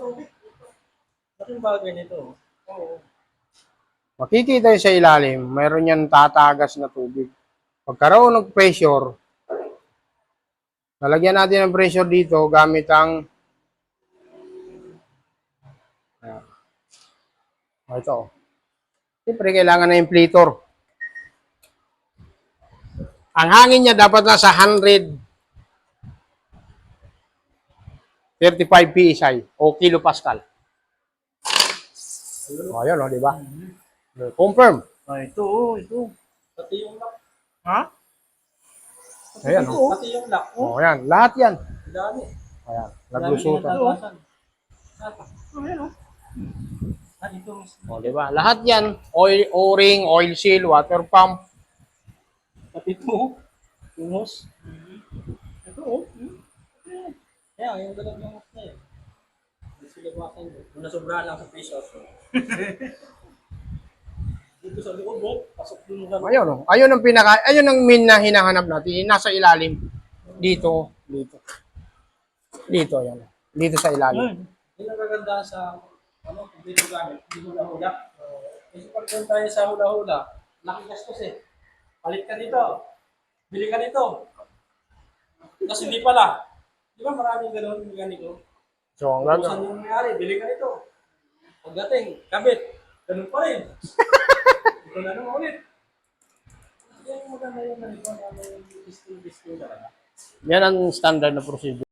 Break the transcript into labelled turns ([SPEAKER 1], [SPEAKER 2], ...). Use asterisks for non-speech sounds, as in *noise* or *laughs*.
[SPEAKER 1] tubig. Laking bagay nito. Oo.
[SPEAKER 2] Makikita sa ilalim, mayroon yan tatagas na tubig. Pagkaroon ng pressure, lalagyan natin ng pressure dito gamit ang. Oh, ito. Siyempre, kailangan na inflator. Ang hangin niya dapat nasa 100 35 PSI o kilopascal. O, yun, o, di ba? Confirm.
[SPEAKER 1] Ah, ito, oh, ito. Pati yung lock. Ha?
[SPEAKER 2] Ayan,
[SPEAKER 1] ito,
[SPEAKER 2] oh.
[SPEAKER 1] Pati yung lock. Oh,
[SPEAKER 2] O, yan. Lahat yan.
[SPEAKER 1] dami.
[SPEAKER 2] Ayan. Naglusutan.
[SPEAKER 1] pinatagasan. Oh, yan, oh. Ah.
[SPEAKER 2] O, di ba? Lahat yan. Oil, O-ring, oil seal, water pump.
[SPEAKER 1] Pati ito, oh. Yung hose. Ito, oh. Kaya, yung dalag ng na yun. Hindi sila bawasan yun. Kung nasobrahan lang sa pesos. *laughs* Dito sa loob, oh. Pasok dun sa
[SPEAKER 2] Ayun, o. Ayun ang pinaka, ayun ang min na hinahanap natin. Yung Nasa ilalim. Dito, dito. Dito, yan. Dito sa ilalim.
[SPEAKER 1] Yun ang kaganda sa ano, kung dito gamit, hindi hula-hula. Kasi pag doon tayo sa hula-hula, laki gastos eh. Palit ka dito. Bili ka nito. Tapos hindi pala. Di ba maraming ganun yung ganito?
[SPEAKER 2] So, ang
[SPEAKER 1] Kung
[SPEAKER 2] gagawin.
[SPEAKER 1] yung nangyari, bili ka nito. Pagdating, kabit. Ganun pa rin. *laughs* Ito na naman ulit. Kaya yung maganda yung ganito na may pistol-pistol talaga.
[SPEAKER 2] Yan ang standard na procedure.